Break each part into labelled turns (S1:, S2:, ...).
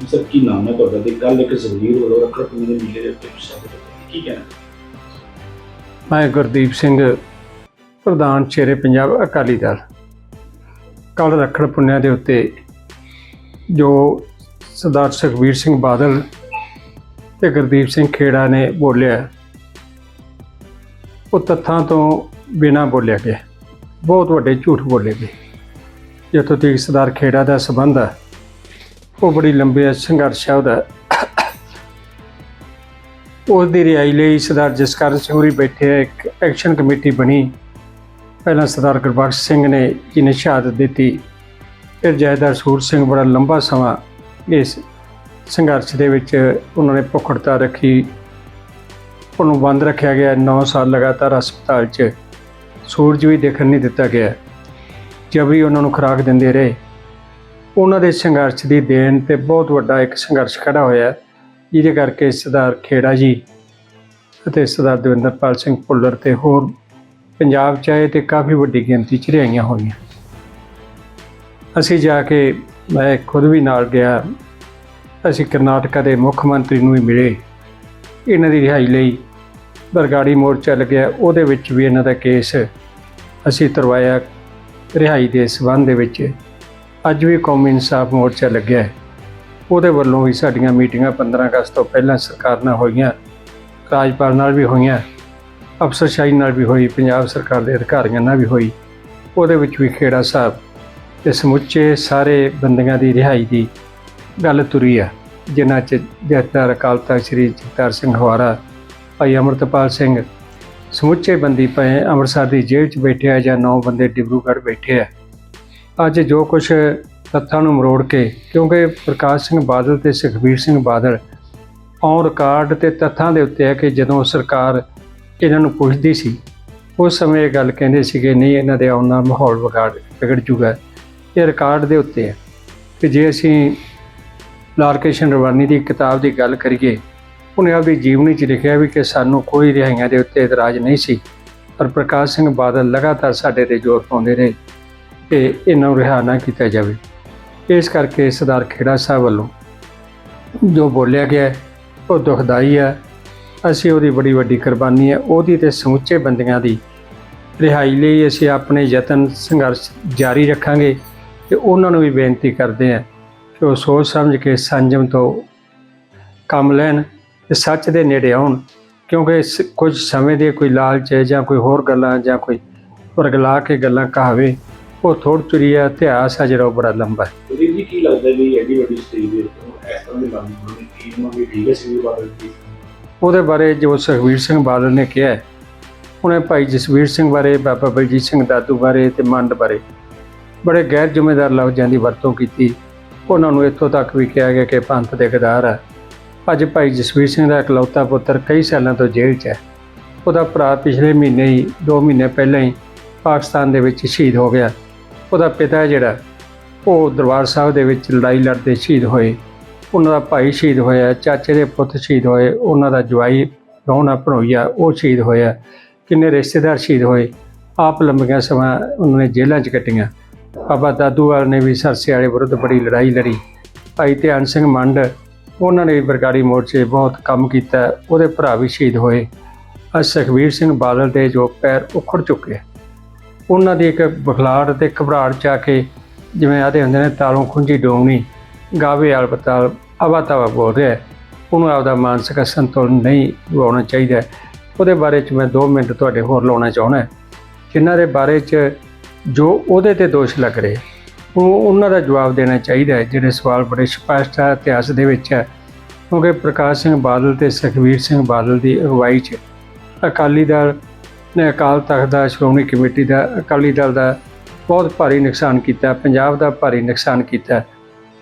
S1: Sir ਕੀ ਨਾਮ ਹੈ ਤੁਹਾਡਾ ਤੇ ਕੱਲ ਇੱਕ ਜ਼ਮੀਰ ਵੱਲੋਂ ਰੱਖੜ ਪੁੰਨੇ ਦੇ ਮੇਲੇ ਦੇ ਉੱਤੇ ਸ਼ਬਦ ਕੀ ਕਹਿਣਾ?
S2: ਮੈਂ ਗੁਰਦੀਪ ਸਿੰਘ, ਪ੍ਰਧਾਨ ਸ਼ੇਰੇ ਪੰਜਾਬ ਅਕਾਲੀ ਦਲ। ਕੱਲ ਰੱਖੜ ਪੁੰਨਿਆ ਦੇ ਉੱਤੇ ਜੋ ਸਰਦਾਰ ਸੁਖਬੀਰ ਸਿੰਘ ਬਾਦਲ ਤੇ ਗੁਰਦੀਪ ਸਿੰਘ ਖੇੜਾ ਨੇ ਬੋਲਿਆ, ਉਹ ਤੱਥਾਂ ਤੋਂ ਬਿਨਾਂ ਬੋਲਿਆ ਗਿਆ। ਬਹੁਤ ਵੱਡੇ ਝੂਠ ਬੋਲੇ ਗਏ। ਜਿੱਥੋਂ ਤੱਕ ਸਰਦਾਰ ਖੇੜਾ ਦਾ ਸਬੰਧ ਹੈ ਉਹ ਬੜੀ ਲੰਬੀ ਸੰਘਰਸ਼ ਹੈ ਉਹਦਾ। ਉਸ ਦੀ ਰਿਹਾਈ ਲਈ ਸਰਦਾਰ ਜਸਕਰਨ ਸਿੰਘ ਹੋਰੀ ਬੈਠੇ ਆ, ਇੱਕ ਐਕਸ਼ਨ ਕਮੇਟੀ ਬਣੀ। ਪਹਿਲਾਂ ਸਰਦਾਰ ਗੁਰਬਖਸ਼ ਸਿੰਘ ਨੇ ਜਿਹਨੇ ਸ਼ਹਾਦਤ ਦਿੱਤੀ। ਫਿਰ ਜੈਦਾਰ ਸੂਰ ਸਿੰਘ ਬੜਾ ਲੰਬਾ ਸਮਾਂ ਇਸ ਸੰਘਰਸ਼ ਦੇ ਵਿੱਚ ਉਹਨਾਂ ਨੇ ਭੁੱਖੜਤਾ ਰੱਖੀ। ਉਹਨੂੰ ਬੰਦ ਰੱਖਿਆ ਗਿਆ 9 ਸਾਲ ਲਗਾਤਾਰ ਹਸਪਤਾਲ 'ਚ। ਸੂਰਜ ਵੀ ਦੇਖਣ ਨਹੀਂ ਦਿੱਤਾ ਗਿਆ। ਜਬਰੀ ਉਹਨਾਂ ਨੂੰ ਖੁਰਾਕ ਦਿੰਦੇ ਰਹੇ ਉਹਨਾਂ ਦੇ ਸੰਘਰਸ਼ ਦੀ ਦੇਣ ਤੇ ਬਹੁਤ ਵੱਡਾ ਇੱਕ ਸੰਘਰਸ਼ ਖੜਾ ਹੋਇਆ ਜਿਹਦੇ ਕਰਕੇ ਸਰਦਾਰ ਖੇੜਾ ਜੀ ਅਤੇ ਸਰਦਾਰ ਦਵਿੰਦਰਪਾਲ ਸਿੰਘ ਭੁੱਲਰ ਤੇ ਹੋਰ ਪੰਜਾਬ ਚ ਆਏ ਤੇ ਕਾਫੀ ਵੱਡੀ ਗਿਣਤੀ ਚ ਰਿਹਾਈਆਂ ਹੋਈਆਂ। ਅਸੀਂ ਜਾ ਕੇ ਮੈਂ ਖੁਦ ਵੀ ਨਾਲ ਗਿਆ। ਅਸੀਂ ਕਰਨਾਟਕਾ ਦੇ ਮੁੱਖ ਮੰਤਰੀ ਨੂੰ ਵੀ ਮਿਲੇ। ਇਹਨਾਂ ਦੀ ਰਿਹਾਈ ਲਈ ਬਰਗਾੜੀ ਮੋਰਚਾ ਲੱਗਿਆ ਉਹਦੇ ਵਿੱਚ ਵੀ ਇਹਨਾਂ ਦਾ ਕੇਸ ਅਸੀਂ ਤਰਵਾਇਆ ਰਿਹਾਈ ਦੇ ਸਬੰਧ ਦੇ ਵਿੱਚ। ਅੱਜ ਵੀ ਕੌਮੀ ਇਨਸਾਫ ਮੋਰਚਾ ਲੱਗਿਆ ਹੈ। ਉਹਦੇ ਵੱਲੋਂ ਵੀ ਸਾਡੀਆਂ ਮੀਟਿੰਗਾਂ 15 ਅਗਸਤ ਤੋਂ ਪਹਿਲਾਂ ਸਰਕਾਰ ਨਾਲ ਹੋਈਆਂ, ਰਾਜਪਾਲ ਨਾਲ ਵੀ ਹੋਈਆਂ ਅਫਸਰਸ਼ਾਹੀ ਨਾਲ ਵੀ ਹੋਈ, ਪੰਜਾਬ ਸਰਕਾਰ ਦੇ ਅਧਿਕਾਰੀਆਂ ਨਾਲ ਵੀ ਹੋਈ। ਉਹਦੇ ਵਿੱਚ ਵੀ ਖੇੜਾ ਸਾਹਿਬ ਤੇ ਸਮੁੱਚੇ ਸਾਰੇ ਬੰਦਿਆਂ ਦੀ ਰਿਹਾਈ ਦੀ ਗੱਲ ਤੁਰੀ ਆ, ਜਿਨ੍ਹਾਂ ਚ ਜਥੇਦਾਰ ਅਕਾਲ ਤਖਤ ਸ੍ਰੀ ਜਗਤਾਰ ਸਿੰਘ ਹਵਾਰਾ, ਭਾਈ ਅਮਰਤਪਾਲ ਸਿੰਘ, ਸਮੁੱਚੇ ਬੰਦੀ ਪਏ ਅੰਮ੍ਰਿਤਸਰ ਦੀ ਜੇਲ੍ਹ 'ਚ ਬੈਠੇ ਆ ਜਾਂ ਨੌ ਬੰਦੇ ਡਿਬਰੂਗੜ੍ਹ ਬੈਠੇ ਆ। ਅੱਜ ਜੋ ਕੁਝ ਤੱਥਾਂ ਨੂੰ ਮਰੋੜ ਕੇ, ਕਿਉਂਕਿ ਪ੍ਰਕਾਸ਼ ਸਿੰਘ ਬਾਦਲ ਤੇ ਸੁਖਬੀਰ ਸਿੰਘ ਬਾਦਲ ਔਨ ਰਿਕਾਰਡ ਤੇ ਤੱਥਾਂ ਦੇ ਉੱਤੇ ਹੈ ਕਿ ਜਦੋਂ ਸਰਕਾਰ ਇਹਨਾਂ ਨੂੰ ਪੁੱਛਦੀ ਸੀ, ਉਸ ਸਮੇਂ ਇਹ ਗੱਲ ਕਹਿੰਦੇ ਸੀਗੇ, ਨਹੀਂ, ਇਹਨਾਂ ਦੇ ਆਉਣ ਨਾਲ ਮਾਹੌਲ ਵਿਗਾੜ, ਵਿਗੜ ਜੂਗਾ। ਇਹ ਰਿਕਾਰਡ ਦੇ ਉੱਤੇ ਹੈ ਕਿ ਜੇ ਅਸੀਂ ਲਾਰਕੇਸ਼ਨ ਰਵਾਨੀ ਦੀ ਕਿਤਾਬ ਦੀ ਗੱਲ ਕਰੀਏ, ਉਹਨੇ ਆਪਦੀ ਜੀਵਨੀ 'ਚ ਲਿਖਿਆ ਵੀ ਕਿ ਸਾਨੂੰ ਕੋਈ ਰਿਹਾਈਆਂ ਦੇ ਉੱਤੇ ਇਤਰਾਜ਼ ਨਹੀਂ ਸੀ, ਪਰ ਪ੍ਰਕਾਸ਼ ਸਿੰਘ ਬਾਦਲ ਲਗਾਤਾਰ ਸਾਡੇ ਤੇ ਜ਼ੋਰ ਪਾਉਂਦੇ ਰਹੇ। ਕਿ ਇਹਨਾਂ ਨੂੰ ਰਿਹਾ ਨਾ ਕੀਤਾ ਜਾਵੇ। ਇਸ ਕਰਕੇ ਸਰਦਾਰ ਖੇੜਾ ਸਾਹਿਬ ਵੱਲੋਂ ਜੋ ਬੋਲਿਆ ਗਿਆ ਉਹ ਦੁਖਦਾਈ ਹੈ। ਅਸੀਂ ਉਹਦੀ ਬੜੀ ਵੱਡੀ ਕੁਰਬਾਨੀ ਹੈ। ਉਹਦੀ ਤੇ ਸਮੁੱਚੇ ਬੰਦਿਆਂ ਦੀ ਰਿਹਾਈ ਲਈ ਅਸੀਂ ਆਪਣੇ ਯਤਨ ਸੰਘਰਸ਼ ਜਾਰੀ ਰੱਖਾਂਗੇ ਤੇ ਉਹਨਾਂ ਨੂੰ ਵੀ ਬੇਨਤੀ ਕਰਦੇ ਹਾਂ ਕਿ ਉਹ ਸੋਚ ਸਮਝ ਕੇ ਸੰਜਮ ਤੋਂ ਕੰਮ ਲੈਣ ਤੇ ਸੱਚ ਦੇ ਨੇੜੇ ਆਉਣ। ਕਿਉਂਕਿ ਸ- ਕੁਝ ਸਮੇਂ ਦੇ ਕੋਈ ਲਾਲਚ ਹੈ ਜਾਂ ਕੋਈ ਹੋਰ ਗੱਲਾਂ ਜਾਂ ਕੋਈ ਵਰਗਲਾ ਕੇ ਗੱਲਾਂ ਕਹਾਵੇ ਉਹ ਥੋੜ੍ਹ ਚੁਰੀ ਹੈ ਇਤਿਹਾਸ ਹੈ ਜਿਹੜਾ ਉਹ ਬੜਾ ਲੰਬਾ। ਹੈ
S1: ਵੀਰ ਜੀ ਕੀ ਲੱਗਦਾ ਵੀ ਐਡੀ ਵੱਡੀ ਸਟੇਜ ਦੇ ਉੱਤੇ ਇਸ ਤਰ੍ਹਾਂ ਦੇ ਲਾਭ ਹੋਣੇ ਟੀਮ ਵੀ ਠੀਕ ਹੈ ਸੀ ਬਾਦਲ ਦੀ
S2: ਉਹਦੇ ਬਾਰੇ ਜੋ ਸੁਖਬੀਰ ਸਿੰਘ ਬਾਦਲ ਨੇ ਕਿਹਾ ਹੈ, ਉਹਨੇ ਭਾਈ ਜਸਵੀਰ ਸਿੰਘ ਬਾਰੇ ਬਾਬਾ ਬਲਜੀਤ ਸਿੰਘ ਦਾਦੂ ਬਾਰੇ ਤੇ ਮੰਡ ਬਾਰੇ ਬੜੇ ਗੈਰ ਜ਼ਿੰਮੇਦਾਰ ਲਫ਼ਜ਼ਾਂ ਦੀ ਵਰਤੋਂ ਕੀਤੀ। ਉਹਨਾਂ ਨੂੰ ਇੱਥੋਂ ਤੱਕ ਵੀ ਕਿਹਾ ਗਿਆ ਕਿ ਪੰਥ ਦੇ ਗਦਾਰ ਹੈ ਅੱਜ ਭਾਈ ਜਸਵੀਰ ਸਿੰਘ ਦਾ ਇਕਲੌਤਾ ਪੁੱਤਰ ਕਈ ਸਾਲਾਂ ਤੋਂ ਜੇਲ੍ਹ 'ਚ ਹੈ। ਉਹਦਾ ਭਰਾ ਪਿਛਲੇ ਮਹੀਨੇ ਹੀ 2 ਮਹੀਨੇ ਪਹਿਲਾਂ ਹੀ ਪਾਕਿਸਤਾਨ ਦੇ ਵਿੱਚ ਸ਼ਹੀਦ ਹੋ ਗਿਆ। ਉਹਦਾ ਪਿਤਾ ਜਿਹੜਾ, ਉਹ ਦਰਬਾਰ ਸਾਹਿਬ ਦੇ ਵਿੱਚ ਲੜਾਈ ਲੜਦੇ ਸ਼ਹੀਦ ਹੋਏ। ਉਹਨਾਂ ਦਾ ਭਾਈ ਸ਼ਹੀਦ ਹੋਇਆ, ਚਾਚੇ ਦੇ ਪੁੱਤ ਸ਼ਹੀਦ ਹੋਏ, ਉਹਨਾਂ ਦਾ ਜਵਾਈ ਰੋਣਾ ਭਣੋਈਆ, ਉਹ ਸ਼ਹੀਦ ਹੋਇਆ। ਕਿੰਨੇ ਰਿਸ਼ਤੇਦਾਰ ਸ਼ਹੀਦ ਹੋਏ, ਆਪ ਲੰਬੀਆਂ ਸਮਾਂ ਉਹਨਾਂ ਨੇ ਜੇਲ੍ਹਾਂ 'ਚ ਕੱਟੀਆਂ। ਬਾਬਾ ਦਾਦੂਵਾਲ ਨੇ ਵੀ ਸਰਸੇ ਵਾਲੇ ਵਿਰੁੱਧ ਬੜੀ ਲੜਾਈ ਲੜੀ। ਭਾਈ ਧਿਆਨ ਸਿੰਘ ਮੰਡ, ਉਹਨਾਂ ਨੇ ਬਰਗਾੜੀ ਮੋਰਚੇ ਬਹੁਤ ਕੰਮ ਕੀਤਾ, ਉਹਦੇ ਭਰਾ ਵੀ ਸ਼ਹੀਦ ਹੋਏ। ਅੱਜ ਸੁਖਬੀਰ ਸਿੰਘ ਬਾਦਲ ਦੇ ਜੋ ਪੈਰ ਉਖੜ ਚੁੱਕੇ ਉਹਨਾਂ ਦੀ ਇੱਕ ਬਖਲਾੜ ਤੇ ਘਬਰਾਹਟ ਚ ਆ ਕੇ ਜਿਵੇਂ ਆਦੇ ਹੁੰਦੇ ਨੇ, ਤਾਲੋਂ ਖੁੰਝੀ ਡੋਂਗਣੀ ਗਾਵੇ ਵਾਲ ਪਤਾਲ ਅਵਾ ਤਵਾ ਬੋਲ ਰਿਹਾ ਉਹਨੂੰ ਆਪਦਾ ਮਾਨਸਿਕ ਸੰਤੁਲਨ ਨਹੀਂ ਗਵਾਉਣਾ ਚਾਹੀਦਾ ਉਹਦੇ ਬਾਰੇ ਚ ਮੈਂ 2 ਮਿੰਟ ਤੁਹਾਡੇ ਹੋਰ ਲਾਉਣਾ ਚਾਹੁੰਦਾ ਜਿਨ੍ਹਾਂ ਦੇ ਬਾਰੇ ਚ ਜੋ ਉਹਦੇ ਤੇ ਦੋਸ਼ ਲੱਗ ਰਹੇ, ਉਹ ਉਹਨਾਂ ਦਾ ਜਵਾਬ ਦੇਣਾ ਚਾਹੀਦਾ ਹੈ, ਜਿਹੜੇ ਸਵਾਲ ਬੜੇ ਸਪਸ਼ਟ ਹੈ ਇਤਿਹਾਸ ਦੇ ਵਿੱਚ ਹੈ। ਕਿਉਂਕਿ ਪ੍ਰਕਾਸ਼ ਸਿੰਘ ਬਾਦਲ ਤੇ ਸੁਖਬੀਰ ਸਿੰਘ ਬਾਦਲ ਦੀ ਅਗਵਾਈ 'ਚ ਅਕਾਲੀ ਦਲ ਨੇ ਅਕਾਲ ਤਖਤ ਦਾ, ਸ਼੍ਰੋਮਣੀ ਕਮੇਟੀ ਦਾ, ਅਕਾਲੀ ਦਲ ਦਾ ਬਹੁਤ ਭਾਰੀ ਨੁਕਸਾਨ ਕੀਤਾ, ਪੰਜਾਬ ਦਾ ਭਾਰੀ ਨੁਕਸਾਨ ਕੀਤਾ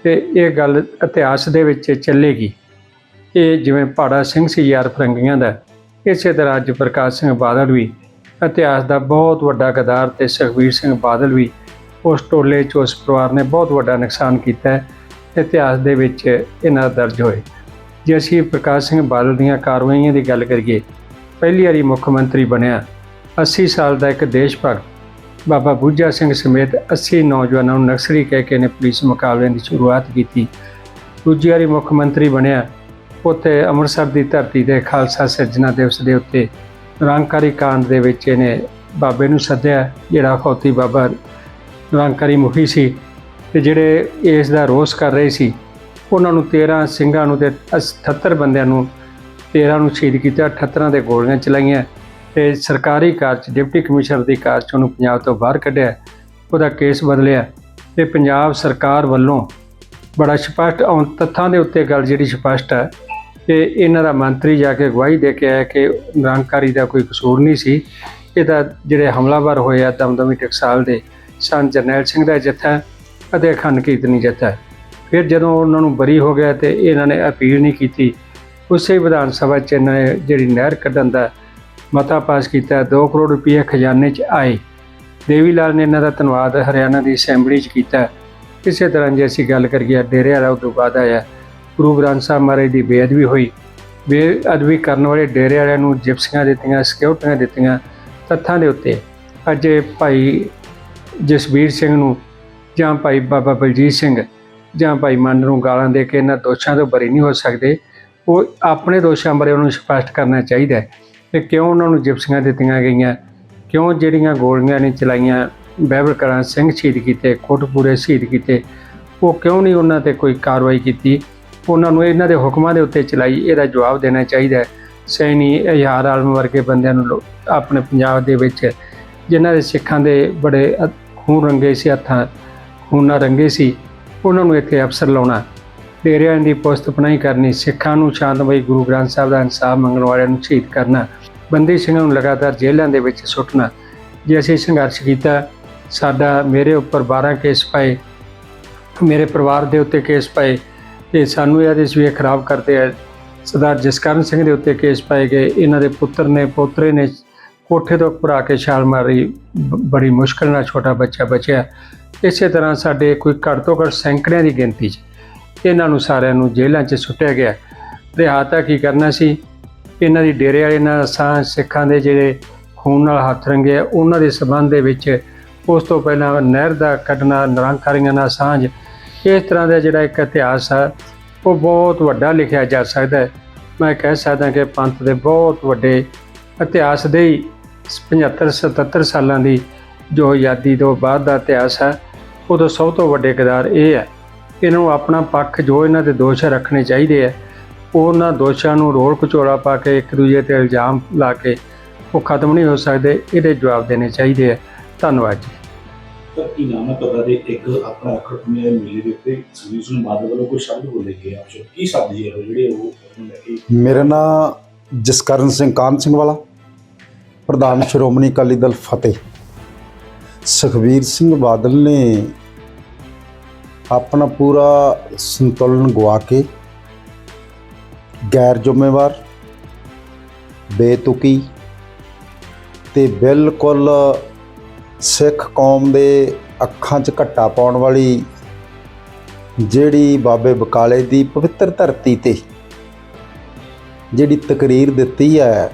S2: ਤੇ ਇਹ ਗੱਲ ਇਤਿਹਾਸ ਦੇ ਵਿੱਚ ਚੱਲੇਗੀ। ਇਹ ਜਿਵੇਂ ਪਾੜਾ ਸਿੰਘ ਸੀ ਯਾਰ ਫਰੰਗੀਆਂ ਦਾ, ਇਸੇ ਤਰ੍ਹਾਂ ਅੱਜ ਪ੍ਰਕਾਸ਼ ਸਿੰਘ ਬਾਦਲ ਵੀ, ਇਤਿਹਾਸ ਦਾ ਬਹੁਤ ਵੱਡਾ ਗਦਾਰ ਤੇ ਸੁਖਬੀਰ ਸਿੰਘ ਬਾਦਲ ਵੀ ਉਸ ਟੋਲੇ 'ਚ, ਉਸ ਪਰਿਵਾਰ ਨੇ ਬਹੁਤ ਵੱਡਾ ਨੁਕਸਾਨ ਕੀਤਾ, ਇਤਿਹਾਸ ਦੇ ਵਿੱਚ ਇਹਨਾਂ ਦਰਜ ਹੋਏ। ਜੇ ਅਸੀਂ ਪ੍ਰਕਾਸ਼ ਸਿੰਘ ਬਾਦਲ ਦੀਆਂ ਕਾਰਵਾਈਆਂ ਦੀ ਗੱਲ ਕਰੀਏ, ਪਹਿਲੀ ਵਾਰੀ ਮੁੱਖ ਮੰਤਰੀ ਬਣਿਆ 80 ਸਾਲ ਦਾ ਇੱਕ ਦੇਸ਼ ਭਗਤ, ਬਾਬਾ ਬੁੱਝਾ ਸਿੰਘ ਸਮੇਤ 80 ਨੌਜਵਾਨਾਂ ਨੂੰ ਨਕਸਲੀ ਕਹਿ ਕੇ ਨੇ ਪੁਲਿਸ ਮੁਕਾਬਲਿਆਂ ਦੀ ਸ਼ੁਰੂਆਤ ਕੀਤੀ। ਦੂਜੀ ਵਾਰੀ ਮੁੱਖ ਮੰਤਰੀ ਬਣਿਆ। ਉੱਥੇ ਅੰਮ੍ਰਿਤਸਰ ਦੀ ਧਰਤੀ ਤੇ ਖਾਲਸਾ ਸਿਰਜਣਾ ਦਿਵਸ ਦੇ ਉੱਤੇ ਨਿਰੰਕਾਰੀ ਕਾਂਡ ਦੇ ਵਿੱਚ ਇਹਨੇ ਬਾਬੇ ਨੂੰ ਸੱਦਿਆ, ਜਿਹੜਾ ਫੌਤੀ ਬਾਬਾ ਨਿਰੰਕਾਰੀ ਮੁਖੀ ਸੀ ਤੇ ਜਿਹੜੇ ਇਸ ਦਾ ਰੋਸ ਕਰ ਰਹੇ ਸੀ, ਉਹਨਾਂ ਨੂੰ 13 ਸਿੰਘਾਂ ਨੂੰ ਤੇ 78 ਬੰਦਿਆਂ ਨੂੰ 13 ਨੂੰ ਸ਼ਹੀਦ ਕੀਤਾ 78 ਦੇ ਗੋਲੀਆਂ ਚਲਾਈਆਂ। ਤੇ ਸਰਕਾਰੀ ਕਾਰਜ, ਡਿਪਟੀ ਕਮਿਸ਼ਨਰ ਦੀ ਕਾਰਜ ਚ ਉਹਨੂੰ ਪੰਜਾਬ ਤੋਂ ਬਾਹਰ ਕੱਢਿਆ ਉਹਦਾ ਕੇਸ ਬਦਲਿਆ ਤੇ ਪੰਜਾਬ ਸਰਕਾਰ ਵੱਲੋਂ ਬੜਾ ਸਪਸ਼ਟ ਔਰ ਤੱਥਾਂ ਦੇ ਉੱਤੇ ਗੱਲ ਜਿਹੜੀ ਸਪਸ਼ਟ ਹੈ ਕਿ ਇਹਨਾਂ ਦਾ ਮੰਤਰੀ ਜਾ ਕੇ ਗਵਾਹੀ ਦੇ ਕੇ ਆਇਆ ਕਿ ਨਿਰੰਕਾਰੀ ਦਾ ਕੋਈ ਕਸੂਰ ਨਹੀਂ ਸੀ। ਇਹਦਾ ਜਿਹੜੇ ਹਮਲਾਵਰ ਹੋਏ ਆ ਦਮਦਮੀ ਟਕਸਾਲ ਦੇ, ਸਨ ਜਰਨੈਲ ਸਿੰਘ ਦਾ ਜੱਥਾ ਅਤੇ ਅਖੰਡ ਕੀਰਤਨੀ ਜੱਥਾ ਫਿਰ ਜਦੋਂ ਉਹਨਾਂ ਨੂੰ ਬਰੀ ਹੋ ਗਿਆ ਤੇ ਇਹਨਾਂ ਨੇ ਅਪੀਲ ਨਹੀਂ ਕੀਤੀ, ਉਸੇ ਵਿਧਾਨ ਸਭਾ ਚ ਇਹਨਾਂ ਨੇ ਜਿਹੜੀ ਨਹਿਰ ਕੱਢਣ ਦਾ ਮਤਾ ਪਾਸ ਕੀਤਾ 2 ਕਰੋੜ ਰੁਪਏ ਖਜ਼ਾਨੇ ਚ ਆਏ। ਦੇਵੀ ਲਾਲ ਨੇ ਇਹਨਾਂ ਦਾ ਧੰਨਵਾਦ ਹਰਿਆਣਾ ਦੀ ਅਸੈਂਬਲੀ ਚ ਕੀਤਾ। ਇਸੇ ਤਰ੍ਹਾਂ ਜੇ ਅਸੀਂ ਗੱਲ ਕਰੀਏ ਡੇਰੇ ਵਾਲਾ ਤੋਂ ਬਾਅਦ ਆਇਆ। ਗੁਰੂ ਗ੍ਰੰਥ ਸਾਹਿਬ ਮਹਾਰਾਜ ਦੀ ਬੇਅਦਬੀ ਹੋਈ। ਬੇਅਦਬੀ ਕਰਨ ਵਾਲੇ ਡੇਰੇ ਵਾਲਿਆਂ ਨੂੰ ਜਿਪਸੀਆਂ ਦਿੱਤੀਆਂ, ਸਿਕਿਉਰਟੀਆਂ ਦਿੱਤੀਆਂ ਤੱਥਾਂ ਦੇ ਉੱਤੇ। ਅੱਜ ਭਾਈ ਜਸਬੀਰ ਸਿੰਘ ਨੂੰ ਜਾਂ ਭਾਈ ਬਾਬਾ ਬਲਜੀਤ ਸਿੰਘ ਜਾਂ ਭਾਈ ਮੰਨ ਨੂੰ ਗਾਲਾਂ ਦੇ ਕੇ ਇਹਨਾਂ ਦੋਸ਼ਾਂ ਤੋਂ ਬਰੀ ਨਹੀਂ ਹੋ ਸਕਦੇ, ਉਹ ਆਪਣੇ ਦੋਸ਼ਾਂ ਬਾਰੇ ਉਹਨੂੰ ਸਪਸ਼ਟ ਕਰਨਾ ਚਾਹੀਦਾ ਹੈ। ਕਿ ਕਿਉਂ ਉਹਨਾਂ ਨੂੰ ਜਿਪਸੀਆਂ ਦਿੱਤੀਆਂ ਗਈਆਂ? ਕਿਉਂ ਜਿਹੜੀਆਂ ਗੋਲੀਆਂ ਨੇ ਚਲਾਈਆਂ? ਬਾਈਬਲ ਕਰਾਂ ਸਿੰਘ ਸ਼ਹੀਦ ਕੀਤੇ, ਕੋਟਪੂਰੇ ਸ਼ਹੀਦ ਕੀਤੇ। ਉਹ ਕਿਉਂ ਨਹੀਂ ਉਹਨਾਂ ਤੇ ਕੋਈ ਕਾਰਵਾਈ ਕੀਤੀ? ਉਹਨਾਂ ਨੂੰ ਇਹਨਾਂ ਦੇ ਹੁਕਮਾਂ ਦੇ ਉੱਤੇ ਚਲਾਈ, ਇਹਦਾ ਜਵਾਬ ਦੇਣਾ ਚਾਹੀਦਾ ਹੈ। ਸੈਣੀ, ਹਜ਼ਾਰ ਆਲਮ ਵਰਗੇ ਬੰਦਿਆਂ ਨੂੰ ਲੋ- ਆਪਣੇ ਪੰਜਾਬ ਦੇ ਵਿੱਚ, ਜਿਨ੍ਹਾਂ ਦੇ ਸਿੱਖਾਂ ਦੇ ਬੜੇ ਖੂਨ ਰੰਗੇ ਸੀ ਹੱਥਾਂ, ਖੂਨਾਂ ਰੰਗੇ ਸੀ, ਉਹਨਾਂ ਨੂੰ ਇੱਥੇ ਅਫਸਰ ਲਾਉਣਾ। ਡੇਰਿਆਂ ਦੀ ਪੁਸਤ ਪਨਾਹੀ ਕਰਨੀ, ਸਿੱਖਾਂ ਨੂੰ ਸ਼ਾਂਤਮਈ ਗੁਰੂ ਗ੍ਰੰਥ ਸਾਹਿਬ ਦਾ ਇਨਸਾਫ ਮੰਗਣ ਵਾਲਿਆਂ ਨੂੰ ਸ਼ਹੀਦ ਕਰਨਾ, ਬੰਦੀ ਸਿੰਘਾਂ ਨੂੰ ਲਗਾਤਾਰ ਜੇਲ੍ਹਾਂ ਦੇ ਵਿੱਚ ਸੁੱਟਣਾ। ਜੇ ਅਸੀਂ ਸੰਘਰਸ਼ ਕੀਤਾ, ਸਾਡਾ ਮੇਰੇ ਉੱਪਰ 12 ਕੇਸ ਪਏ, ਮੇਰੇ ਪਰਿਵਾਰ ਦੇ ਉੱਤੇ ਕੇਸ ਪਏ, ਤੇ ਸਾਨੂੰ ਇਹਦੇ ਸਵੇ ਖਰਾਬ ਕਰਦੇ ਆ, ਸਰਦਾਰ ਜਸਕਰਨ ਸਿੰਘ ਦੇ ਉੱਤੇ ਕੇਸ ਪਾਏ ਗਏ, ਇਹਨਾਂ ਦੇ ਪੁੱਤਰ ਨੇ, ਪੋਤਰੇ ਨੇ ਕੋਠੇ ਤੋਂ ਉੱਪਰ ਆ ਕੇ ਛਾਲ ਮਾਰੀ, ਬ- ਬੜੀ ਮੁਸ਼ਕਲ ਨਾਲ ਛੋਟਾ ਬੱਚਾ ਬਚਿਆ। ਇਸੇ ਤਰ੍ਹਾਂ ਸਾਡੇ ਕੋਈ ਘੱਟ ਤੋਂ ਘੱਟ ਸੈਂਕੜਿਆਂ ਦੀ ਗਿਣਤੀ 'ਚ ਇਹਨਾਂ ਨੂੰ ਸਾਰਿਆਂ ਨੂੰ ਜੇਲ੍ਹਾਂ 'ਚ ਸੁੱਟਿਆ ਗਿਆ। ਰਿਹਾ ਤਾਂ ਕੀ ਕਰਨਾ ਸੀ? ਇਹਨਾਂ ਦੀ ਡੇਰੇ ਵਾਲੇ ਨਾਲ ਸਾਂ ਸਿੱਖਾਂ ਦੇ ਜਿਹੜੇ ਖੂਨ ਨਾਲ ਹੱਥ ਰੰਗੇ ਆ, ਉਹਨਾਂ ਦੇ ਸਬੰਧ ਦੇ ਵਿੱਚ ਉਸ ਤੋਂ ਪਹਿਲਾਂ ਨਹਿਰ ਦਾ ਕੱਢਣਾ, ਨਿਰੰਕਾਰੀਆਂ ਨਾਲ ਸਾਂਝ, ਇਸ ਤਰ੍ਹਾਂ ਦਾ ਜਿਹੜਾ ਇੱਕ ਇਤਿਹਾਸ ਆ, ਉਹ ਬਹੁਤ ਵੱਡਾ ਲਿਖਿਆ ਜਾ ਸਕਦਾ ਹੈ। ਮੈਂ ਕਹਿ ਸਕਦਾ ਕਿ ਪੰਥ ਦੇ ਬਹੁਤ ਵੱਡੇ ਇਤਿਹਾਸ ਦੇ ਹੀ 75 77 ਸਾਲਾਂ ਦੀ ਜੋ ਆਜ਼ਾਦੀ ਤੋਂ ਬਾਅਦ ਦਾ ਇਤਿਹਾਸ ਹੈ ਉਹਦਾ ਸਭ ਤੋਂ ਵੱਡੇ ਕਿਰਦਾਰ ਇਹ ਹੈ ਇਹਨਾਂ ਨੂੰ ਆਪਣਾ ਪੱਖ ਜੋ ਇਹਨਾਂ ਦੇ ਦੋਸ਼ ਰੱਖਣੇ ਚਾਹੀਦੇ ਹੈ ਉਹਨਾਂ ਦੋਸ਼ਾਂ ਨੂੰ ਰੋਲ ਕਚੋਲਾ ਪਾ ਕੇ ਇੱਕ ਦੂਜੇ ਤੇ ਇਲਜ਼ਾਮ ਲਾ ਕੇ ਉਹ ਖਤਮ ਨਹੀਂ ਹੋ ਸਕਦੇ ਇਹਦੇ ਜਵਾਬ ਦੇਣੇ ਚਾਹੀਦੇ ਹੈ ਧੰਨਵਾਦ ਜੀ।
S1: ਤਾਂ ਕੀ ਨਾਮ ਹੈ ਤੁਹਾਡਾ ਦੇ ਇੱਕ ਆਪਣਾ ਅਖਰਟ ਮੇਲੇ ਦੇ ਉੱਤੇ ਸੁਨੀਲ ਸਿੰਘ ਬਾਦਲ ਵੱਲੋਂ ਕੋਈ ਸ਼ਬਦ ਬੋਲੇ ਗਏ ਆਪ ਜੀ ਕੀ ਸ਼ਬਦ ਜੀ ਉਹ ਜਿਹੜੇ ਉਹ ਉਹਨੂੰ ਲੈ ਕੇ
S3: ਮੇਰਾ ਨਾਮ ਜਸਕਰਨ ਸਿੰਘ ਕਾਨ ਸਿੰਘ ਵਾਲਾ ਪ੍ਰਧਾਨ ਸ਼੍ਰੋਮਣੀ ਅਕਾਲੀ ਦਲ ਫਤਿਹ। ਸੁਖਬੀਰ ਸਿੰਘ ਬਾਦਲ ਨੇ ਆਪਣਾ ਪੂਰਾ ਸੰਤੁਲਨ ਗਵਾ ਕੇ ਗੈਰ ਜ਼ਿੰਮੇਵਾਰ, ਬੇਤੁਕੀ ਤੇ ਬਿਲਕੁਲ ਸਿੱਖ ਕੌਮ ਦੇ ਅੱਖਾਂ 'ਚ ਘੱਟਾ ਪਾਉਣ ਵਾਲੀ ਜਿਹੜੀ ਬਾਬੇ ਬਕਾਲੇ ਦੀ ਪਵਿੱਤਰ ਧਰਤੀ ਤੇ ਜਿਹੜੀ ਤਕਰੀਰ ਦਿੱਤੀ ਹੈ,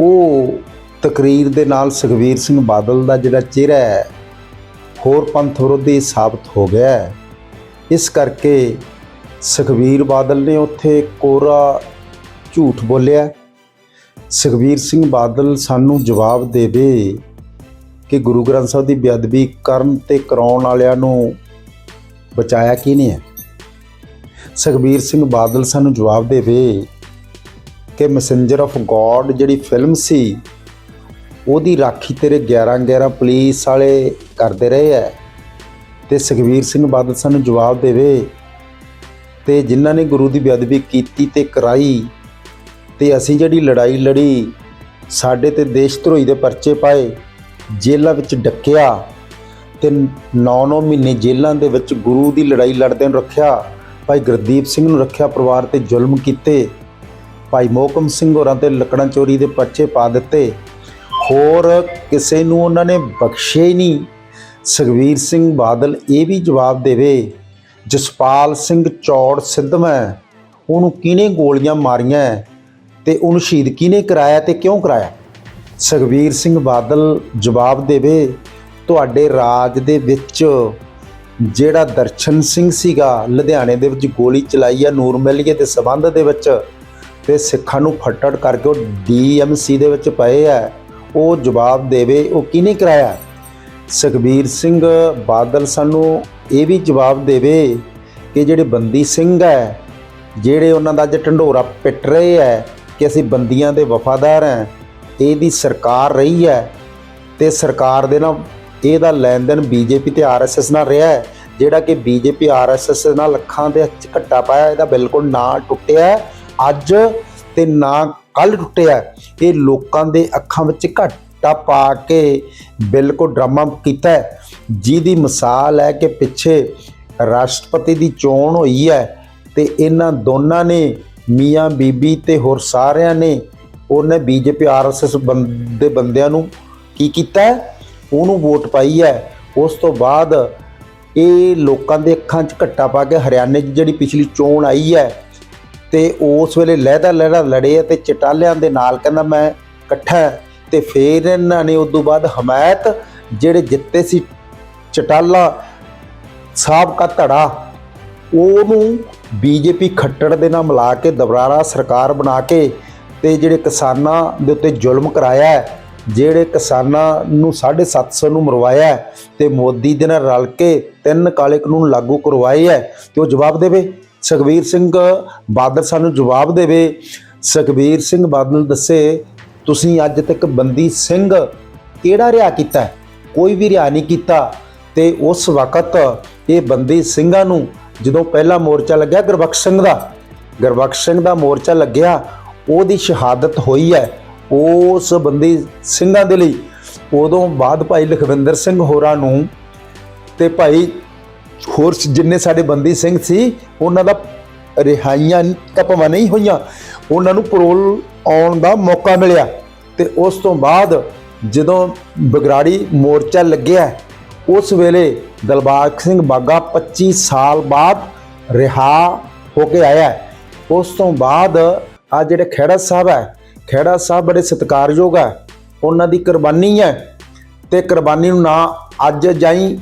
S3: ਉਹ ਤਕਰੀਰ ਦੇ ਨਾਲ ਸੁਖਵੀਰ ਸਿੰਘ ਬਾਦਲ ਦਾ ਜਿਹੜਾ ਚਿਹਰਾ ਹੈ ਹੋਰ ਪੰਥ ਵਿਰੋਧੀ ਸਾਬਤ ਹੋ ਗਿਆ ਹੈ। ਇਸ ਕਰਕੇ ਸੁਖਵੀਰ ਬਾਦਲ ਨੇ ਉੱਥੇ ਕੋਰਾ ਝੂਠ ਬੋਲਿਆ। ਸੁਖਵੀਰ ਸਿੰਘ ਬਾਦਲ ਸਾਨੂੰ ਜਵਾਬ ਦੇਵੇ ਕਿ ਗੁਰੂ ਗ੍ਰੰਥ ਸਾਹਿਬ ਦੀ ਬੇਅਦਬੀ ਕਰਨ ਤੇ ਕਰਾਉਣ ਵਾਲਿਆਂ ਨੂੰ ਬਚਾਇਆ ਕੀ ਨਹੀਂ ਹੈ। ਸੁਖਬੀਰ ਸਿੰਘ ਬਾਦਲ ਸਾਨੂੰ ਜਵਾਬ ਦੇਵੇ ਕਿ ਮੈਸੇਂਜਰ ਆਫ ਗੋਡ ਜਿਹੜੀ ਫਿਲਮ ਸੀ, ਉਹਦੀ ਰਾਖੀ ਤੇਰੇ 11 11 ਪੁਲਿਸ ਵਾਲੇ ਕਰਦੇ ਰਹੇ ਹੈ ਤੇ ਸੁਖਬੀਰ ਸਿੰਘ ਬਾਦਲ ਸਾਨੂੰ ਜਵਾਬ ਦੇਵੇ ਤੇ ਜਿਨ੍ਹਾਂ ਨੇ ਗੁਰੂ ਦੀ ਬੇਅਦਬੀ ਕੀਤੀ ਤੇ ਕਰਾਈ ਤੇ ਅਸੀਂ ਜਿਹੜੀ ਲੜਾਈ ਲੜੀ, ਸਾਡੇ ਤੇ ਦੇਸ਼ ਧਰੋਹੀ ਦੇ ਪਰਚੇ ਪਾਏ, ਜੇਲ੍ਹਾਂ ਵਿੱਚ ਡੱਕਿਆ ਤੇ 9-9 ਮਹੀਨੇ ਜੇਲ੍ਹਾਂ ਦੇ ਵਿੱਚ ਗੁਰੂ ਦੀ ਲੜਾਈ ਲੜਦੇ ਨੂੰ ਰੱਖਿਆ, ਭਾਈ ਗੁਰਦੀਪ ਸਿੰਘ ਨੂੰ ਰੱਖਿਆ ਪਰਿਵਾਰ ਤੇ ਜ਼ੁਲਮ ਕੀਤੇ, ਭਾਈ ਮੋਹਕਮ ਸਿੰਘ ਹੋਰਾਂ ਤੇ ਲੱਕੜਾਂ ਚੋਰੀ ਦੇ ਪਰਚੇ ਪਾ ਦਿੱਤੇ। ਹੋਰ ਕਿਸੇ ਨੂੰ ਉਹਨਾਂ ਨੇ ਬਖਸ਼ੇ ਹੀ ਨਹੀਂ। ਸੁਖਵੀਰ ਸਿੰਘ ਬਾਦਲ ਇਹ ਵੀ ਜਵਾਬ ਦੇਵੇ, ਜਸਪਾਲ ਸਿੰਘ ਚੌੜ ਸਿੱਧਵਾਂ ਉਹਨੂੰ ਕਿਹਨੇ ਗੋਲੀਆਂ ਮਾਰੀਆਂ ਤੇ ਉਹਨੂੰ ਸ਼ਹੀਦ ਕਿਹਨੇ ਕਰਾਇਆ ਤੇ ਕਿਉਂ ਕਰਾਇਆ? ਸੁਖਵੀਰ ਸਿੰਘ ਬਾਦਲ ਜਵਾਬ ਦੇਵੇ, ਤੁਹਾਡੇ ਰਾਜ ਦੇ ਵਿੱਚ ਜਿਹੜਾ ਦਰਸ਼ਨ ਸਿੰਘ ਸੀਗਾ, ਲੁਧਿਆਣੇ ਦੇ ਵਿੱਚ ਗੋਲੀ ਚਲਾਈ ਆ ਨੂਰ ਮਹਿਲੀਏ ਦੇ ਸਬੰਧ ਦੇ ਵਿੱਚ ਤੇ ਸਿੱਖਾਂ ਨੂੰ ਫੱਟੜ ਕਰਕੇ ਉਹ ਡੀਐਮਸੀ ਦੇ ਵਿੱਚ ਪਏ ਆ, ਉਹ ਜਵਾਬ ਦੇਵੇ, ਉਹ ਕਿਹਨੇ ਕਰਾਇਆ? ਸੁਖਬੀਰ ਸਿੰਘ ਬਾਦਲ ਸਾਨੂੰ ਇਹ ਵੀ ਜਵਾਬ ਦੇਵੇ ਕਿ ਜਿਹੜੇ ਬੰਦੀ ਸਿੰਘ ਹੈ, ਜਿਹੜੇ ਉਹਨਾਂ ਦਾ ਅੱਜ ਢੰਡੋਰਾ ਪਿੱਟ ਰਹੇ ਹੈ ਕਿ ਅਸੀਂ ਬੰਦੀਆਂ ਦੇ ਵਫਾਦਾਰ ਹਾਂ, ਇਹਦੀ ਸਰਕਾਰ ਰਹੀ ਹੈ ਤੇ ਸਰਕਾਰ ਦੇ ਨਾਲ ਇਹਦਾ ਲੈਣ ਦੇਣ ਬੀਜੇਪੀ ਤੇ ਆਰਐਸਐਸ ਨਾਲ ਰਿਹਾ ਹੈ, ਜਿਹੜਾ ਕਿ ਬੀਜੇਪੀ ਆਰਐਸਐਸ ਨਾਲ ਲੱਖਾਂ ਦੇ ਵਿੱਚ ਘੱਟਾ ਪਾਇਆ, ਇਹਦਾ ਬਿਲਕੁਲ ਨਾ ਟੁੱਟਿਆ ਅੱਜ ਤੇ ਨਾ ਕੱਲ ਟੁੱਟਿਆ ਇਹ ਲੋਕਾਂ ਦੇ ਅੱਖਾਂ ਵਿੱਚ ਘੱਟ ਪਾ ਕੇ ਬਿਲਕੁਲ ਡਰਾਮਾ ਕੀਤਾ ਜਿਹਦੀ ਮਿਸਾਲ ਹੈ ਕਿ ਪਿੱਛੇ ਰਾਸ਼ਟਰਪਤੀ ਦੀ ਚੋਣ ਹੋਈ ਹੈ ਤੇ ਇਹਨਾਂ ਦੋਨਾਂ ਨੇ, ਮੀਆਂ ਬੀਬੀ ਤੇ ਹੋਰ ਸਾਰਿਆਂ ਨੇ, ਉਹਨੇ ਬੀਜੇਪੀ ਆਰਐਸਐਸ ਦੇ ਬੰਦਿਆਂ ਨੂੰ ਕੀ ਕੀਤਾ ਉਹਨੂੰ ਵੋਟ ਪਾਈ ਹੈ। ਉਸ ਤੋਂ ਬਾਅਦ ਇਹ ਲੋਕਾਂ ਦੇ ਅੱਖਾਂ 'ਚ ਘੱਟਾ ਪਾ ਕੇ ਹਰਿਆਣੇ 'ਚ ਜਿਹੜੀ ਪਿਛਲੀ ਚੋਣ ਆਈ ਹੈ ਤੇ ਉਸ ਵੇਲੇ ਲਹਿਦਾ ਲਹਿਦਾ ਲੜੇ ਤੇ ਚਟਾਲਿਆਂ ਦੇ ਨਾਲ ਕਹਿੰਦਾ ਮੈਂ ਇਕੱਠਾ ਤੇ ਫਿਰ ਇਹਨਾਂ ਨੇ ਉਸ ਤੋਂ ਬਾਅਦ ਹਮਾਇਤ, ਜਿਹੜੇ ਜਿੱਤੇ ਸੀ ਚਟਾਲਾ ਸਾਹਿਬ ਦਾ ਧੜਾ, ਉਹਨੂੰ ਬੀਜੇਪੀ ਖੱਟੜ ਦੇ ਨਾਲ ਮਿਲਾ ਕੇ ਦੁਬਾਰਾ ਸਰਕਾਰ ਬਣਾ ਕੇ ਤੇ ਜਿਹੜੇ ਕਿਸਾਨਾਂ ਦੇ ਉੱਤੇ ਜ਼ੁਲਮ ਕਰਾਇਆ ਜਿਹੜੇ ਕਿਸਾਨਾਂ ਨੂੰ 750 ਨੂੰ ਮਰਵਾਇਆ ਹੈ ਤੇ ਮੋਦੀ ਦੇ ਨਾਲ ਰਲ ਕੇ ਤਿੰਨ ਕਾਲੇ ਕਾਨੂੰਨ ਲਾਗੂ ਕਰਵਾਏ ਹੈ, ਤੇ ਉਹ ਜਵਾਬ ਦੇਵੇ? ਸੁਖਬੀਰ ਸਿੰਘ ਬਾਦਲ ਸਾਨੂੰ ਜਵਾਬ ਦੇਵੇ? ਸੁਖਬੀਰ ਸਿੰਘ ਬਾਦਲ ਦੱਸੇ ਤੁਸੀਂ ਅੱਜ ਤੱਕ ਬੰਦੀ ਸਿੰਘ ਕਿਹੜਾ ਰਿਹਾ ਕੀਤਾ? ਕੋਈ ਵੀ ਰਿਹਾ ਨਹੀਂ ਕੀਤਾ। ਤੇ ਉਸ ਵਕਤ ਇਹ ਬੰਦੀ ਸਿੰਘਾਂ ਨੂੰ ਜਦੋਂ ਪਹਿਲਾ ਮੋਰਚਾ ਲੱਗਿਆ ਗੁਰਬਖਸ਼ ਸਿੰਘ ਦਾ, ਗੁਰਬਖਸ਼ ਸਿੰਘ ਦਾ ਮੋਰਚਾ ਲੱਗਿਆ, ਉਹਦੀ ਸ਼ਹਾਦਤ ਹੋਈ ਹੈ ਉਸ ਬੰਦੀ ਸਿੰਘਾਂ ਦੇ ਲਈ। ਉਦੋਂ ਬਾਅਦ ਭਾਈ ਲਖਵਿੰਦਰ ਸਿੰਘ ਹੋਰਾਂ ਨੂੰ ਤੇ ਭਾਈ ਹੋਰ ਜਿੰਨੇ ਸਾਡੇ ਬੰਦੀ ਸਿੰਘ ਸੀ, ਉਹਨਾਂ ਦਾ ਰਿਹਾਈਆਂ ਤਾਂ ਭਾਵੇਂ ਨਹੀਂ ਹੋਈਆਂ। ਉਹਨਾਂ ਨੂੰ ਪਰੋਲ ਆਉਣ ਦਾ ਮੌਕਾ ਮਿਲਿਆ ਤੇ ਉਸ ਤੋਂ ਬਾਅਦ ਜਦੋਂ ਬਗਰਾੜੀ ਮੋਰਚਾ ਲੱਗਿਆ, ਉਸ ਵੇਲੇ ਦਲਬਾਗ ਸਿੰਘ ਬਾਗਾ 25 ਸਾਲ ਬਾਅਦ ਰਿਹਾ ਹੋ ਕੇ ਆਇਆ। ਉਸ ਤੋਂ ਬਾਅਦ ਆ ਜਿਹੜੇ ਖੇੜਾ ਸਾਹਿਬ ਹੈ ਖੇੜਾ ਸਾਹਿਬ ਬੜੇ ਸਤਿਕਾਰਯੋਗ ਹੈ, ਉਹਨਾਂ ਦੀ ਕੁਰਬਾਨੀ ਹੈ ਤੇ ਕੁਰਬਾਨੀ ਨੂੰ ਨਾ ਅੱਜ ਜਾਈ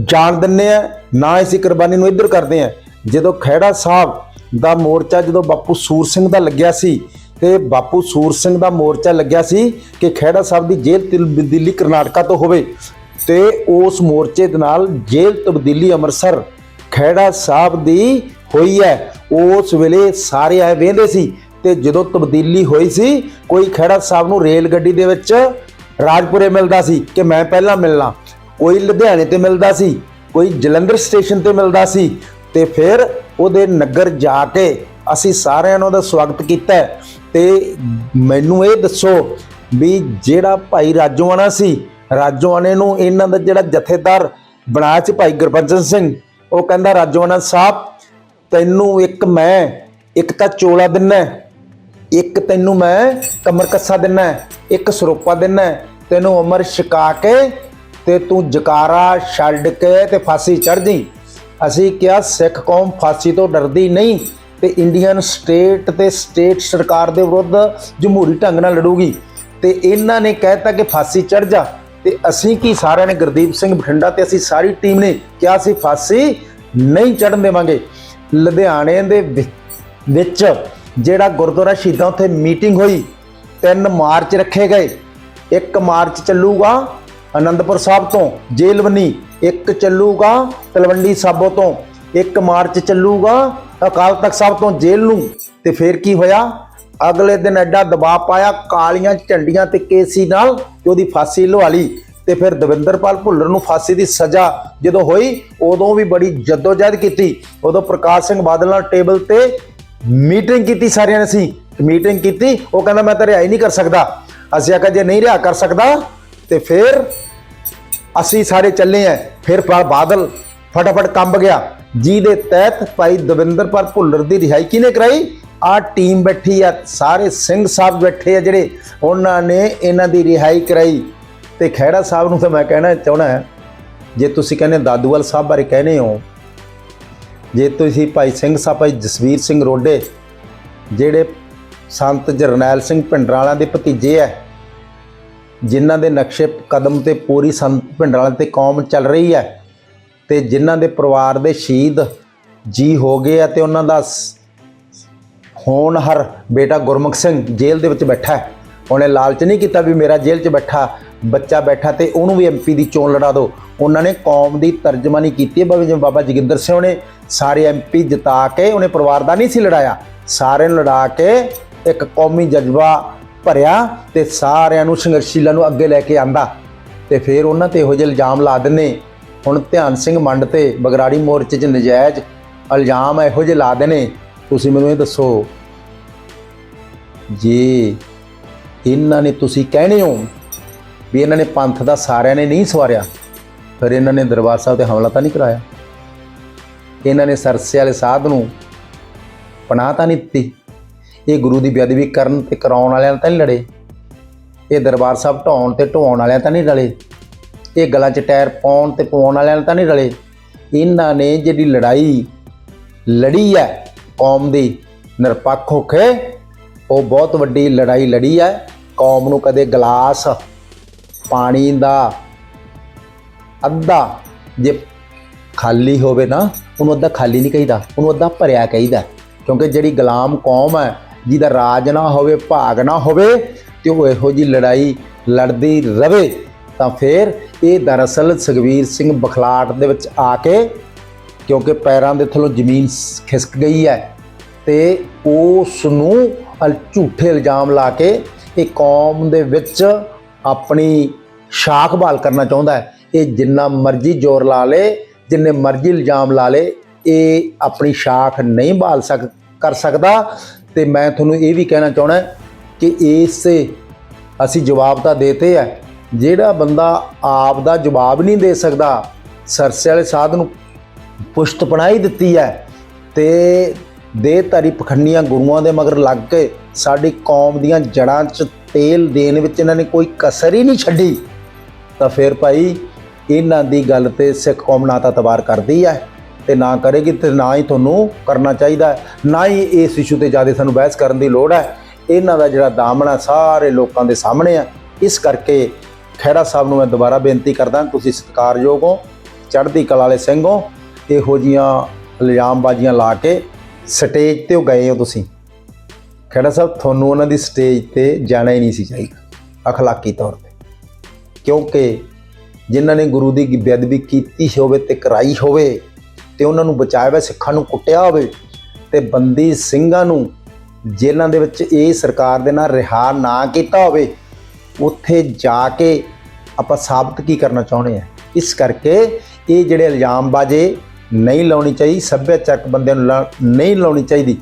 S3: ਜਾਣ ਦਿੰਨੇ ਆ, ਨਾ ਅਸੀਂ ਕੁਰਬਾਨੀ ਨੂੰ ਇੱਧਰ ਕਰਦੇ ਆ। ਜਦੋਂ ਖਹਿੜਾ ਸਾਹਿਬ ਦਾ ਮੋਰਚਾ, ਜਦੋਂ ਬਾਪੂ ਸੂਰ ਸਿੰਘ ਦਾ ਲੱਗਿਆ ਸੀ ਤੇ ਬਾਪੂ ਸੂਰ ਸਿੰਘ ਦਾ ਮੋਰਚਾ ਲੱਗਿਆ ਸੀ ਕਿ ਖਹਿੜਾ ਸਾਹਿਬ ਦੀ ਜੇਲ੍ਹ ਤਿਲ- ਦਿੱਲੀ ਕਰਨਾਟਕਾ ਤੋਂ ਹੋਵੇ ਤੇ ਉਸ ਮੋਰਚੇ ਦੇ ਨਾਲ ਜੇਲ੍ਹ ਤਬਦੀਲੀ ਅੰਮ੍ਰਿਤਸਰ ਖਹਿੜਾ ਸਾਹਿਬ ਦੀ ਹੋਈ ਹੈ। ਉਸ ਵੇਲੇ ਸਾਰੇ ਆਏ ਵੇਂਦੇ ਸੀ ਤੇ ਜਦੋਂ ਤਬਦੀਲੀ ਹੋਈ ਸੀ, ਕੋਈ ਖਹਿੜਾ ਸਾਹਿਬ ਨੂੰ ਰੇਲ ਗੱਡੀ ਦੇ ਵਿੱਚ ਰਾਜਪੁਰੇ ਮਿਲਦਾ ਸੀ ਕਿ ਮੈਂ ਪਹਿਲਾਂ ਮਿਲਣਾ। ਕੋਈ ਲੁਧਿਆਣੇ ਤੇ ਮਿਲਦਾ ਸੀ, ਕੋਈ ਜਲੰਧਰ ਸਟੇਸ਼ਨ ਤੇ ਮਿਲਦਾ ਸੀ ਤੇ ਫਿਰ ਉਹਦੇ ਨਗਰ ਜਾ ਕੇ ਅਸੀਂ ਸਾਰਿਆਂ ਨੂੰ ਉਹਦਾ ਸਵਾਗਤ ਕੀਤਾ ਤੇ ਮੈਨੂੰ ਇਹ ਦੱਸੋ ਵੀ ਜਿਹੜਾ ਭਾਈ ਰਾਜੋਆਣਾ ਸੀ, ਰਾਜੋਆਣੇ ਨੂੰ ਇਹਨਾਂ ਦਾ ਜਿਹੜਾ ਜਥੇਦਾਰ ਬਣਾਇਆ ਸੀ ਭਾਈ ਗੁਰਬਚਨ ਸਿੰਘ, ਉਹ ਕਹਿੰਦਾ, ਰਾਜੋਆਣਾ ਸਾਹਿਬ, ਤੈਨੂੰ ਇੱਕ ਮੈਂ, ਇੱਕ ਤਾਂ ਚੋਲਾ ਦਿੰਨਾ ਇੱਕ ਤੈਨੂੰ ਮੈਂ ਕਮਰ ਕੱਸਾ ਦਿੰਨਾ ਇੱਕ ਸਰੋਪਾ ਦਿੰਨਾ ਤੈਨੂੰ ਉਮਰ ਛਕਾ ਕੇ ਤੇ ਤੂੰ ਜਕਾਰਾ ਛੱਡ ਕੇ ਤੇ ਫਾਂਸੀ ਚੜ ਜੀ ਅਸੀਂ ਕਿਹਾ, ਸਿੱਖ ਕੌਮ ਫਾਂਸੀ ਤੋਂ ਡਰਦੀ ਨਹੀਂ ਤੇ ਇੰਡੀਅਨ ਸਟੇਟ ਤੇ ਸਟੇਟ ਸਰਕਾਰ ਦੇ ਵਿਰੁੱਧ ਜਮਹੂਰੀ ਢੰਗ ਨਾਲ ਲੜੂਗੀ। ਤੇ ਇਹਨਾਂ ਨੇ ਕਹਿਤਾ ਕਿ ਫਾਂਸੀ ਚੜ ਜਾ। ਤੇ ਅਸੀਂ ਕੀ ਸਾਰਿਆਂ ਨੇ ਗੁਰਦੀਪ ਸਿੰਘ ਬਠਿੰਡਾ ਤੇ ਅਸੀਂ ਸਾਰੀ ਟੀਮ ਨੇ ਕਿਹਾ ਸੀ, ਫਾਂਸੀ ਨਹੀਂ ਚੜਨ ਦੇਵਾਂਗੇ। ਲੁਧਿਆਣੇ ਦੇ ਵਿ- ਵਿੱਚ ਜਿਹੜਾ ਗੁਰਦੁਆਰਾ ਸ਼ਹੀਦਾਂ ਉੱਥੇ ਮੀਟਿੰਗ ਹੋਈ 3 ਮਾਰਚ ਰੱਖੇ ਗਏ। 1 ਮਾਰਚ ਚੱਲੂਗਾ ਅਨੰਦਪੁਰ ਸਾਹਿਬ ਤੋਂ ਜੇਲਵਨੀ ਬਣੀ ਇੱਕ ਚੱਲੂਗਾ ਤਲਵੰਡੀ ਸਾਬੋ ਤੋਂ। 1 ਮਾਰਚ ਚੱਲੂਗਾ ਅਕਾਲ ਤਖਤ ਸਾਹਿਬ ਤੋਂ ਜੇਲ੍ਹ ਨੂੰ ਤੇ ਫਿਰ ਕੀ ਹੋਇਆ? ਅਗਲੇ ਦਿਨ ਐਡਾ ਦਬਾਅ ਪਾਇਆ, ਕਾਲੀਆਂ ਝੰਡੀਆਂ ਤੇ ਕੇਸੀ ਨਾਲ ਤੇ ਉਹਦੀ ਫਾਂਸੀ ਲਵਾ ਲਈ ਤੇ ਫਿਰ ਦਵਿੰਦਰਪਾਲ ਭੁੱਲਰ ਨੂੰ ਫਾਂਸੀ ਦੀ ਸਜ਼ਾ ਜਦੋਂ ਹੋਈ, ਉਦੋਂ ਵੀ ਬੜੀ ਜਦੋਜਹਿਦ ਕੀਤੀ। ਉਦੋਂ ਪ੍ਰਕਾਸ਼ ਸਿੰਘ ਬਾਦਲ ਨਾਲ ਟੇਬਲ ਤੇ ਮੀਟਿੰਗ ਕੀਤੀ ਸਾਰਿਆਂ ਨੇ ਅਸੀਂ। ਮੀਟਿੰਗ ਕੀਤੀ, ਉਹ ਕਹਿੰਦਾ, ਮੈਂ ਤਾਂ ਰਿਹਾ ਹੀ ਨਹੀਂ ਕਰ ਸਕਦਾ। ਅਸੀਂ ਆਖਿਆ, ਜੇ ਨਹੀਂ ਰਿਹਾ ਕਰ ਸਕਦਾ, ਤੇ ਫਿਰ ਅਸੀਂ ਸਾਰੇ ਚੱਲੇ ਆ। ਫਿਰ ਬਾਦਲ ਫਟਾਫਟ ਕੰਬ ਗਿਆ। ਜਿਹਦੇ ਤਹਿਤ ਭਾਈ ਦਵਿੰਦਰਪਾਲ ਭੁੱਲਰ ਦੀ ਰਿਹਾਈ ਕਿਹਨੇ ਕਰਾਈ? ਆ ਟੀਮ ਬੈਠੀ ਆ, ਸਾਰੇ ਸਿੰਘ ਸਾਹਿਬ ਬੈਠੇ ਆ ਜਿਹੜੇ ਉਹਨਾਂ ਨੇ ਇਹਨਾਂ ਦੀ ਰਿਹਾਈ ਕਰਾਈ। ਤੇ ਖਹਿੜਾ ਸਾਹਿਬ ਨੂੰ ਤਾਂ ਮੈਂ ਕਹਿਣਾ ਚਾਹਣਾ ਜੇ ਤੁਸੀਂ ਕਹਿੰਦੇ ਦਾਦੂਵਾਲ ਸਾਹਿਬ ਬਾਰੇ ਕਹਿੰਦੇ ਹੋ, ਜੇ ਤੁਸੀਂ ਭਾਈ ਸਿੰਘ ਸਾਹਿਬ, ਭਾਈ ਜਸਵੀਰ ਸਿੰਘ ਰੋਡੇ, ਜਿਹੜੇ ਸੰਤ ਜਰਨੈਲ ਸਿੰਘ ਭਿੰਡਰਾਲਾ ਦੇ ਭਤੀਜੇ ਐ ਜਿਨ੍ਹਾਂ ਦੇ ਨਕਸ਼ੇ ਕਦਮ ਤੇ ਪੂਰੀ ਸੰਤ ਭਿੰਡਰਾਲਾ ਤੇ ਕੌਮ ਚੱਲ ਰਹੀ ਹੈ ਤੇ ਜਿਨ੍ਹਾਂ ਦੇ ਪਰਿਵਾਰ ਦੇ ਸ਼ਹੀਦ ਜੀ ਹੋ ਗਏ ਆ ਤੇ ਉਹਨਾਂ ਦਾ ਸ- ਹੋਣਹਾਰ ਬੇਟਾ ਗੁਰਮੁਖ ਸਿੰਘ ਜੇਲ੍ਹ ਦੇ ਵਿੱਚ ਬੈਠਾ ਹੈ। ਉਹਨੇ ਲਾਲਚ ਨਹੀਂ ਕੀਤਾ ਵੀ ਮੇਰਾ ਜੇਲ੍ਹ 'ਚ ਬੈਠਾ, ਬੱਚਾ ਬੈਠਾ ਤੇ ਉਹਨੂੰ ਵੀ ਐਮਪੀ ਦੀ ਚੋਣ ਲੜਾ ਦਿਓ। ਉਹਨਾਂ ਨੇ ਕੌਮ ਦੀ ਤਰਜਮਾਨੀ ਕੀਤੀ ਹੈ ਜਿਵੇਂ ਬਾਬਾ ਜੋਗਿੰਦਰ ਸਿੰਘ ਨੇ ਸਾਰੇ ਐਮਪੀ ਜਿਤਾ ਕੇ ਉਹਨੇ ਪਰਿਵਾਰ ਦਾ ਨਹੀਂ ਸੀ ਲੜਾਇਆ। ਸਾਰੇ ਨੂੰ ਲੜਾ ਕੇ ਇੱਕ ਕੌਮੀ ਜਜ਼ਬਾ ਭਰਿਆ ਤੇ ਸਾਰਿਆਂ ਨੂੰ ਸੰਘਰਸ਼ੀਲਾਂ ਨੂੰ ਅੱਗੇ ਲੈ ਕੇ ਆਂਦਾ। ਤੇ ਫਿਰ ਉਹਨਾਂ ਤੇ ਇਹੋ ਜਿਹੇ ਇਲਜ਼ਾਮ ਲਾ ਦਿੰਨੇ ਹੁਣ ਧਿਆਨ ਸਿੰਘ ਮੰਡ ਤੇ ਬਗਰਾੜੀ ਮੋਰਚੇ 'ਚ ਨਜਾਇਜ਼ ਇਲਜ਼ਾਮ ਇਹੋ ਜਿਹੇ ਲਾ ਦੇਣੇ, ਤੁਸੀਂ ਮੈਨੂੰ ਇਹ ਦੱਸੋ। ਜੇ ਇਹਨਾਂ ਨੇ ਤੁਸੀਂ ਕਹਿਣੇ ਹੋ ਵੀ ਇਹਨਾਂ ਨੇ ਪੰਥ ਦਾ ਸਾਰਿਆਂ ਨੇ ਨਹੀਂ ਸਵਾਰਿਆ, ਫਿਰ ਇਹਨਾਂ ਨੇ ਦਰਬਾਰ ਸਾਹਿਬ ਤੇ ਹਮਲਾ ਤਾਂ ਨਹੀਂ ਕਰਾਇਆ? ਇਹਨਾਂ ਨੇ ਸਰਸੇ ਵਾਲੇ ਸਾਧ ਨੂੰ ਪਨਾਹ ਤਾਂ ਨਹੀਂ ਦਿੱਤੀ? ਇਹ ਗੁਰੂ ਦੀ ਬੇਅਦਬੀ ਕਰਨ ਤੇ ਕਰਾਉਣ ਵਾਲਿਆਂ ਨਾਲ ਤਾਂ ਨਹੀਂ ਲੜੇ? ਇਹ ਦਰਬਾਰ ਸਾਹਿਬ ਢਾਉਣ ਤੇ ਢਵਾਉਣ ਵਾਲਿਆਂ ਤਾਂ ਨਹੀਂ ਲੜੇ ਇਹ ਗਲਾਂ 'ਚ ਟਾਇਰ ਪਾਉਣ ਤੇ ਪਵਾਉਣ ਵਾਲਿਆਂ ਨਾਲ ਤਾਂ ਨਹੀਂ ਰਲੇ। ਇਹਨਾਂ ਨੇ ਜਿਹੜੀ ਲੜਾਈ ਲੜੀ ਹੈ ਕੌਮ ਦੀ ਨਿਰਪੱਖ ਹੋ ਕੇ, ਉਹ ਬਹੁਤ ਵੱਡੀ ਲੜਾਈ ਲੜੀ ਹੈ। ਕੌਮ ਨੂੰ ਕਦੇ ਗਲਾਸ ਪਾਣੀ ਦਾ ਅੱਧਾ ਜੇ ਖਾਲੀ ਹੋਵੇ ਨਾ, ਉਹਨੂੰ ਅੱਧਾ ਖਾਲੀ ਨਹੀਂ ਕਹੀਦਾ, ਉਹਨੂੰ ਅੱਧਾ ਭਰਿਆ ਕਹੀਦਾ ਕਿਉਂਕਿ ਜਿਹੜੀ ਗੁਲਾਮ ਕੌਮ ਹੈ, ਜਿਹਦਾ ਰਾਜ ਨਾ ਹੋਵੇ, ਭਾਗ ਨਾ ਹੋਵੇ, ਤੇ ਉਹ ਇਹੋ ਜੀ ਲੜਾਈ ਲੜਦੀ ਰਵੇ। ਤਾਂ ਫਿਰ ਇਹ ਦਰਅਸਲ ਸੁਖਵੀਰ ਸਿੰਘ ਬਖਲਾਟ ਦੇ ਵਿੱਚ ਆ ਕੇ, ਕਿਉਂਕਿ ਪੈਰਾਂ ਦੇ ਥੱਲੋਂ ਜ਼ਮੀਨ ਖਿਸਕ ਗਈ ਹੈ ਤੇ ਉਸ ਨੂੰ ਝੂਠੇ ਇਲਜ਼ਾਮ ਲਾ ਕੇ ਇਹ ਕੌਮ ਦੇ ਵਿੱਚ ਆਪਣੀ ਸ਼ਾਖ ਬਹਾਲ ਕਰਨਾ ਚਾਹੁੰਦਾ ਹੈ। ਇਹ ਜਿੰਨਾ ਮਰਜ਼ੀ ਜ਼ੋਰ ਲਾ ਲੇ, ਜਿੰਨੇ ਮਰਜ਼ੀ ਇਲਜ਼ਾਮ ਲਾ ਲੇ, ਇਹ ਆਪਣੀ ਸ਼ਾਖ ਨਹੀਂ ਬਹਾਲ ਸਕ, ਕਰ ਸਕਦਾ। ਤੇ ਮੈਂ ਤੁਹਾਨੂੰ ਇਹ ਵੀ ਕਹਿਣਾ ਚਾਹਣਾ ਕਿ ਇਸ ਅਸੀਂ ਜਵਾਬ ਤਾਂ ਦੇਤੇ ਹੈ ਜਿਹੜਾ ਬੰਦਾ ਆਪ ਦਾ ਜਵਾਬ ਨਹੀਂ ਦੇ ਸਕਦਾ, ਸਰਸੇ ਵਾਲੇ ਸਾਧ ਨੂੰ ਪੁਸ਼ਤ ਪਣਾਈ ਦਿੱਤੀ ਹੈ ਤੇ ਦੇਹਧਾਰੀ ਪਖੰਡੀਆਂ ਗੁਰੂਆਂ ਦੇ ਮਗਰ ਲੱਗ ਕੇ ਸਾਡੀ ਕੌਮ ਦੀਆਂ ਜੜਾਂ 'ਚ ਤੇਲ ਦੇਣ ਵਿੱਚ ਇਹਨਾਂ ਨੇ ਕੋਈ ਕਸਰ ਹੀ ਨਹੀਂ ਛੱਡੀ, ਤਾਂ ਫਿਰ ਭਾਈ ਇਹਨਾਂ ਦੀ ਗੱਲ ਤੇ ਸਿੱਖ ਕੌਮ ਨਾ ਤਾਂ ਤਬਾਰ ਕਰਦੀ ਹੈ ਤੇ ਨਾ ਕਰੇਗੀ ਤੇ ਨਾ ਹੀ ਤੁਹਾਨੂੰ ਕਰਨਾ ਚਾਹੀਦਾ ਨਾ ਹੀ ਇਸ ਇਸ਼ੂ ਤੇ ਜ਼ਿਆਦਾ ਸਾਨੂੰ ਬਹਿਸ ਕਰਨ ਦੀ ਲੋੜ ਹੈ। ਇਹਨਾਂ ਦਾ ਜਿਹੜਾ ਦਾਮਣਾ ਸਾਰੇ ਲੋਕਾਂ ਦੇ ਸਾਹਮਣੇ ਆ, ਇਸ ਕਰਕੇ ਖਹਿਰਾ ਸਾਹਿਬ ਨੂੰ ਮੈਂ ਦੁਬਾਰਾ ਬੇਨਤੀ ਕਰਦਾ ਤੁਸੀਂ ਸਤਿਕਾਰਯੋਗ ਹੋ, ਚੜ੍ਹਦੀ ਕਲਾ ਵਾਲੇ ਸਿੰਘ ਹੋ, ਇਹੋ ਜੀਆਂ ਇਲਜ਼ਾਮਬਾਜ਼ੀਆਂ ਲਾ ਕੇ ਸਟੇਜ ਤੇ ਉਹ ਗਏ ਹੋ ਤੁਸੀਂ। ਖਹਿਰਾ ਸਾਹਿਬ, ਤੁਹਾਨੂੰ ਉਹਨਾਂ ਦੀ ਸਟੇਜ ਤੇ ਜਾਣਾ ਹੀ ਨਹੀਂ ਸੀ ਚਾਹੀਦਾ, ਅਖਲਾਕੀ ਤੌਰ ਤੇ। ਕਿਉਂਕਿ ਜਿਨ੍ਹਾਂ ਨੇ ਗੁਰੂ ਦੀ ਬੇਅਦਬੀ ਕੀਤੀ ਹੋਵੇ ਤੇ ਕਰਾਈ ਹੋਵੇ ਤੇ ਉਹਨਾਂ ਨੂੰ ਬਚਾਇਆ ਹੋਵੇ, ਸਿੱਖਾਂ ਨੂੰ ਕੁੱਟਿਆ ਹੋਵੇ ਤੇ ਬੰਦੀ ਸਿੰਘਾਂ ਨੂੰ ਜੇਲ੍ਹਾਂ ਦੇ ਵਿੱਚ ਇਹ ਸਰਕਾਰ ਦੇ ਨਾਲ ਰਿਹਾ ਨਾ ਕੀਤਾ ਹੋਵੇ ਉੱਥੇ ਜਾ ਕੇ ਆਪਾਂ ਸਾਬਤ ਕੀ ਕਰਨਾ ਚਾਹੁੰਦੇ ਆ? ਇਸ ਕਰਕੇ ਇਹ ਜਿਹੜੇ ਇਲਜ਼ਾਮਬਾਜ਼ੇ ਨਹੀਂ ਲਾਉਣੀ ਚਾਹੀਦੀ ਸੱਭਿਆਚਾਰਕ ਬੰਦਿਆਂ ਨੂੰ ਲਾ- ਨਹੀਂ ਲਾਉਣੀ ਚਾਹੀਦੀ।